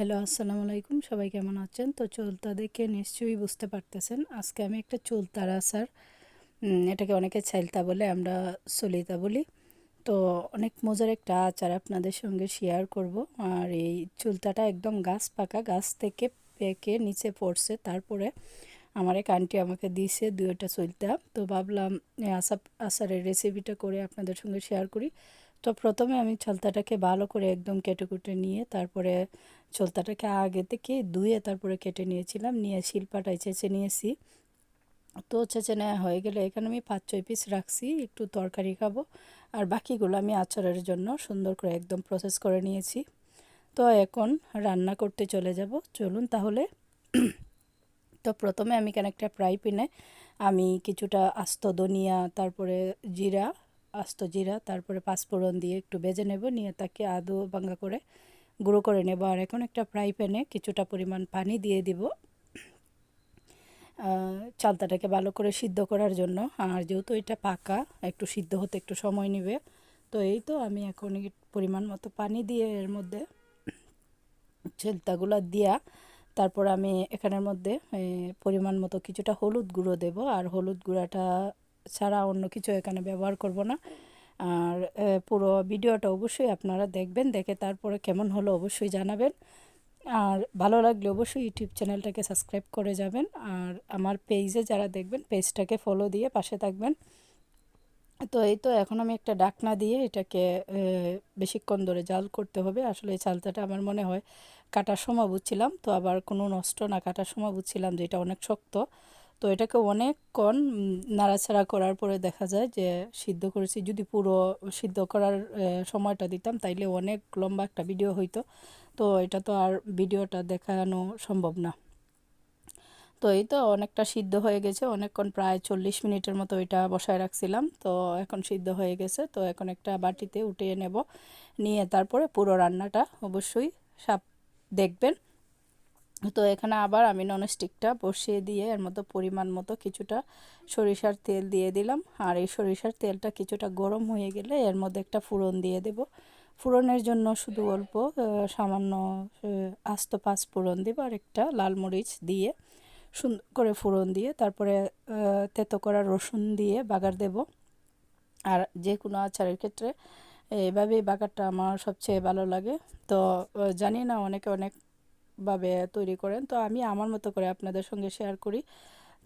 Hello আসসালামু আলাইকুম। সবাই কেমন আছেন? তো চুলতা দেখে নিশ্চয়ই বুঝতে পারতেছেন। আজকে আমি একটা চুলতার উম, এটাকে অনেকে ছাইলতা বলে আমরা সলিতা বলি। তো অনেক মজার একটা আচার আপনাদের সঙ্গে শেয়ার করব। আর এই চুলতাটা একদম গাছ পাকা গাছ থেকে পেকে নিচে পড়ছে। তারপরে আমার এক আন্টি আমাকে দিয়েছে দুইটা চুলতা। তো ভাবলাম আচার আচারের রেসিপিটা করে আপনাদের সঙ্গে শেয়ার করি। তো প্রথমে আমি চালতাটাকে ভালো করে একদম কেটে কুটে নিয়ে তারপরে চলতাটাকে আগে থেকে ধুয়ে তারপরে কেটে নিয়েছিলাম, নিয়ে শিলপাটায় চেঁচে নিয়েছি। তো চেঁচে নেওয়া হয়ে গেলে এখানে আমি পাঁচ ছয় পিস রাখছি, একটু তরকারি খাব আর বাকিগুলো আমি আচারের জন্য সুন্দর করে একদম প্রসেস করে নিয়েছি। তো এখন রান্না করতে চলে যাব, চলুন তাহলে। তো প্রথমে আমি কেন একটা ফ্রাই আমি কিছুটা আস্ত ধনিয়া, তারপরে জিরা আস্ত জিরা, তারপরে পাঁচফোড়ন দিয়ে একটু ভেজে নেব, নিয়ে তাকে আদু ভাঙ্গা করে গুঁড়ো করে নেব। আর এখন একটা ফ্রাই প্যানে কিছুটা পরিমাণ পানি দিয়ে দিব চালতাটাকে ভালো করে সিদ্ধ করার জন্য। আর যেহেতু এটা পাকা, একটু সিদ্ধ হতে একটু সময় নেবে, তো এই তো আমি এখন পরিমাণ মতো পানি দিয়ে এর মধ্যে ছেলতাগুলো দিয়া, তারপর আমি এখানের মধ্যে পরিমাণ মতো কিছুটা হলুদ গুঁড়ো দেব। আর হলুদ গুঁড়াটা ছাড়া অন্য কিছু এখানে ব্যবহার করব না। আর পুরো ভিডিওটা অবশ্যই আপনারা দেখবেন, দেখে তারপরে কেমন হলো অবশ্যই জানাবেন। আর ভালো লাগলে অবশ্যই ইউটিউব চ্যানেলটাকে সাবস্ক্রাইব করে যাবেন। আর আমার পেজে যারা দেখবেন, পেজটাকে ফলো দিয়ে পাশে থাকবেন। তো এই তো এখন আমি একটা ডাকনা দিয়ে এটাকে বেশিক্ষণ ধরে জাল করতে হবে। আসলে এই চালতাটা আমার মনে হয় কাটার সময় বুঝছিলাম, তো আবার কোনো নষ্ট না কাটার সময় বুঝছিলাম যে এটা অনেক শক্ত। তো এটাকে অনেকক্ষণ নাড়াচাড়া করার পরে দেখা যায় যে সিদ্ধ করেছি। যদি পুরো সিদ্ধ করার সময়টা দিতাম, তাইলে অনেক লম্বা একটা ভিডিও হইতো। তো এটা তো আর ভিডিওটা দেখানো সম্ভব না। তো এই তো অনেকটা সিদ্ধ হয়ে গেছে। অনেকক্ষণ প্রায় চল্লিশ মিনিটের মতো এটা বসায় রাখছিলাম। তো এখন সিদ্ধ হয়ে গেছে। তো এখন একটা বাটিতে উঠিয়ে নেব। নিয়ে তারপরে পুরো রান্নাটা অবশ্যই সাপ দেখবেন। তো এখানে আবার আমি ননস্টিকটা বসিয়ে দিয়ে এর মতো পরিমাণ মতো কিছুটা সরিষার তেল দিয়ে দিলাম। আর এই সরিষার তেলটা কিছুটা গরম হয়ে গেলে এর মধ্যে একটা ফুরন দিয়ে দেব। ফুরনের জন্য শুধু অল্প সামান্য আস্ত পাঁচ ফুরন দেব আর একটা লাল মরিচ দিয়ে সুন্দর করে ফুরন দিয়ে তারপরে তেতো করা রসুন দিয়ে বাগার দেব। আর যে কোনো আচারের ক্ষেত্রে এভাবেই বাগারটা আমার সবচেয়ে ভালো লাগে। তো জানি না, অনেকে অনেক ভাবে তৈরি করেন। তো আমি আমার মতো করে আপনাদের সঙ্গে শেয়ার করি।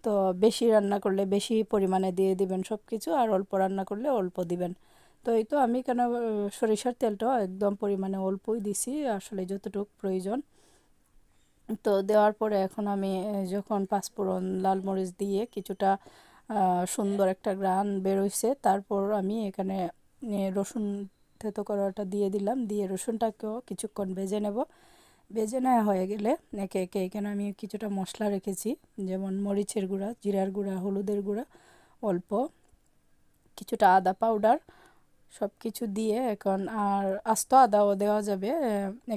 তো বেশি রান্না করলে বেশি পরিমাণে দিয়ে দিবেন সব কিছু আর অল্প রান্না করলে অল্প দিবেন। তো এই তো আমি কেন, সরিষার তেলটাও একদম পরিমাণে অল্পই দিছি, আসলে যতটুকু প্রয়োজন। তো দেওয়ার পরে এখন আমি যখন পাঁচফোড়ন লাল মরিচ দিয়ে কিছুটা সুন্দর একটা গ্রান বেরোইছে তারপর আমি এখানে রসুন থেতো করাটা দিয়ে দিলাম। দিয়ে রসুনটাকেও কিছুক্ষণ ভেজে নেব। ভেজে নেওয়া হয়ে গেলে একে একে এখানে আমি কিছুটা মশলা রেখেছি। যেমন মরিচের গুঁড়া, জিরার গুঁড়া, হলুদের গুঁড়া, অল্প কিছুটা আদা পাউডার সব কিছু দিয়ে এখন আর আস্ত আদাও দেওয়া যাবে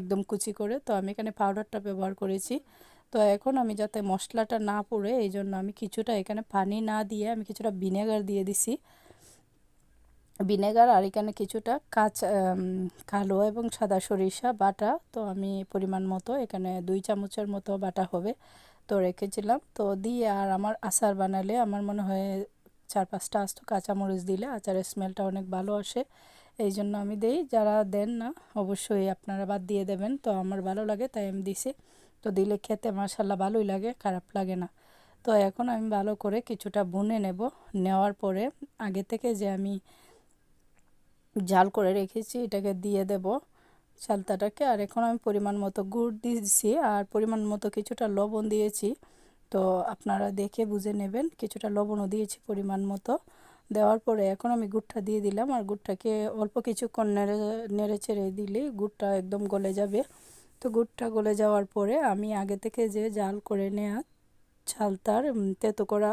একদম কুচি করে। তো আমি এখানে পাউডারটা ব্যবহার করেছি। তো এখন আমি যাতে মশলাটা না পড়ে এই জন্য আমি কিছুটা এখানে পানি না দিয়ে আমি কিছুটা ভিনেগার দিয়ে দিছি। ভিনেগার, আর এখানে কিছুটা কাঁচা কালো এবং সাদা সরিষা বাটা। তো আমি পরিমাণ মতো এখানে দুই চামচের মতো বাটা হবে, তো রেখেছিলাম। তো দিয়ে আর আমার আচার বানালে আমার মনে হয় চার পাঁচটা আস্ত কাঁচামরিচ দিলে আচারের স্মেলটা অনেক ভালো আসে। এই জন্য আমি দেই, যারা দেন না, অবশ্যই আপনারা বাদ দিয়ে দেবেন। তো আমার ভালো লাগে, তাই আমি দিছি। তো দিলে খেতে মাসাল্লাহ ভালোই লাগে, খারাপ লাগে না। তো এখন আমি ভালো করে কিছুটা বুনে নেব। নেওয়ার পরে আগে থেকে যে আমি জাল করে রেখেছি, এটাকে দিয়ে দেব চালতাটাকে। আর এখন আমি পরিমাণ মতো গুড় দিয়েছি আর পরিমাণ মতো কিছুটা লবণ দিয়েছি। তো আপনারা দেখে বুঝে নেবেন, কিছুটা লবণও দিয়েছি পরিমাণ মতো। দেওয়ার পরে এখন আমি গুড়টা দিয়ে দিলাম আর গুড়টাকে অল্প কিছুক্ষণ নেড়ে নেড়ে ছেড়ে দিলে গুড়টা একদম গলে যাবে। তো গুড়টা গলে যাওয়ার পরে আমি আগে থেকে যে জাল করে নেওয়া ছালতার তেতো করা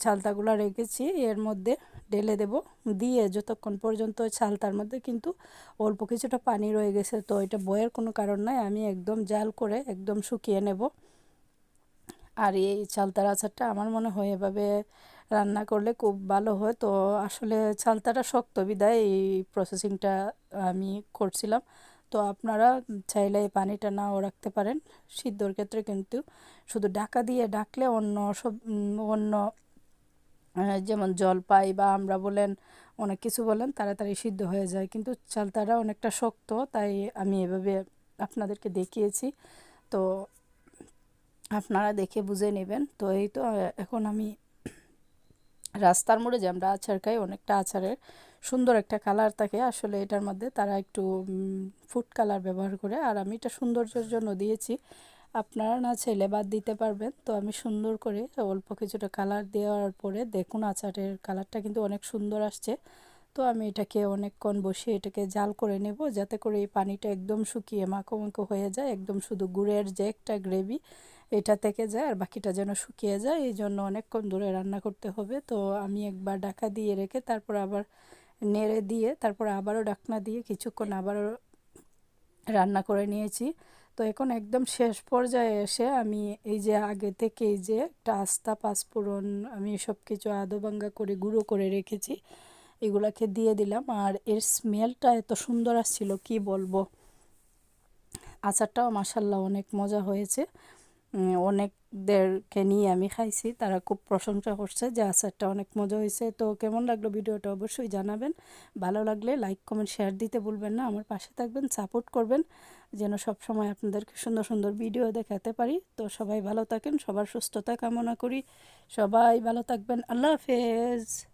ছালতাগুলো রেখেছি, এর মধ্যে ঢেলে দেব। দিয়ে যতক্ষণ পর্যন্ত ছালতার মধ্যে কিন্তু অল্প কিছুটা পানি রয়ে গেছে, তো এটা বয়ের কোনো কারণ নাই, আমি একদম জাল করে একদম শুকিয়ে নেব। আর এই চালতার আচারটা আমার মনে হয় এভাবে রান্না করলে খুব ভালো হয়। তো আসলে চালতাটা শক্ত বিদায় এই প্রসেসিংটা আমি করছিলাম। তো আপনারা চাইলে এই পানিটা নাও রাখতে পারেন। সিদ্ধর ক্ষেত্রে কিন্তু শুধু ডাকা দিয়ে ডাকলে অন্য সব অন্য আহ, যেমন জলপাই বা আমরা বলেন অনেক কিছু বলেন তাড়াতাড়ি সিদ্ধ হয়ে যায়। কিন্তু চালতাটা অনেকটা শক্ত তাই আমি এভাবে আপনাদেরকে দেখিয়েছি। তো আপনারা দেখে বুঝে নেবেন। তো এই তো এখন আমি রাস্তার মোড়ে যে আমরা আচার খাই অনেকটা আচারের সুন্দর একটা কালার থাকে। আসলে এটার মধ্যে তারা একটু ফুড কালার ব্যবহার করে। আর আমি এটা সৌন্দর্যের জন্য দিয়েছি। আপনারা না চাইলে বাদ দিতে পারবেন। তো আমি সুন্দর করে অল্প কিছুটা কালার দেওয়ার পরে দেখুন আচারের কালারটা কিন্তু অনেক সুন্দর আসছে। তো আমি এটাকে অনেকক্ষণ বসিয়ে এটাকে জাল করে নেব যাতে করে এই পানিটা একদম শুকিয়ে মাখো মাখো হয়ে যায়, একদম শুধু গুড়ের যে একটা গ্রেভি এটা থেকে যায় আর বাকিটা যেন শুকিয়ে যায়। এই জন্য অনেকক্ষণ ধরে রান্না করতে হবে। তো আমি একবার ডাকা দিয়ে রেখে তারপর আবার নেড়ে দিয়ে তারপর আবারও ডাকনা দিয়ে কিছুক্ষণ আবারও রান্না করে নিয়েছি। তো এখন একদম শেষ পর্যায়ে এসে আমি এই যে আগে থেকে এই যে একটা আস্তা পাঁচফোড়ন, আমি সব কিছু আদোবাঙ্গা করে, গুঁড়ো করে রেখেছি, এগুলাকে দিয়ে দিলাম। আর এর স্মেলটা এত সুন্দর আসছিল, কি বলব? আচারটাও মাসাল্লাহ অনেক মজা হয়েছে। অনেকদেরকে নিয়ে আমি খাইছি, তারা খুব প্রশংসা করছে যে আচারটা অনেক মজা হয়েছে। তো কেমন লাগল ভিডিওটা অবশ্যই জানাবেন। ভালো লাগলে লাইক কমেন্ট শেয়ার দিতে ভুলবেন না। আমার পাশে থাকবেন সাপোর্ট করবেন, যেন সব সময় আপনাদেরকে সুন্দর সুন্দর ভিডিও দেখাতে পারি। তো সবাই ভালো থাকেন, সবার সুস্থতা কামনা করি। সবাই ভালো থাকবেন। আল্লাহ হাফেজ।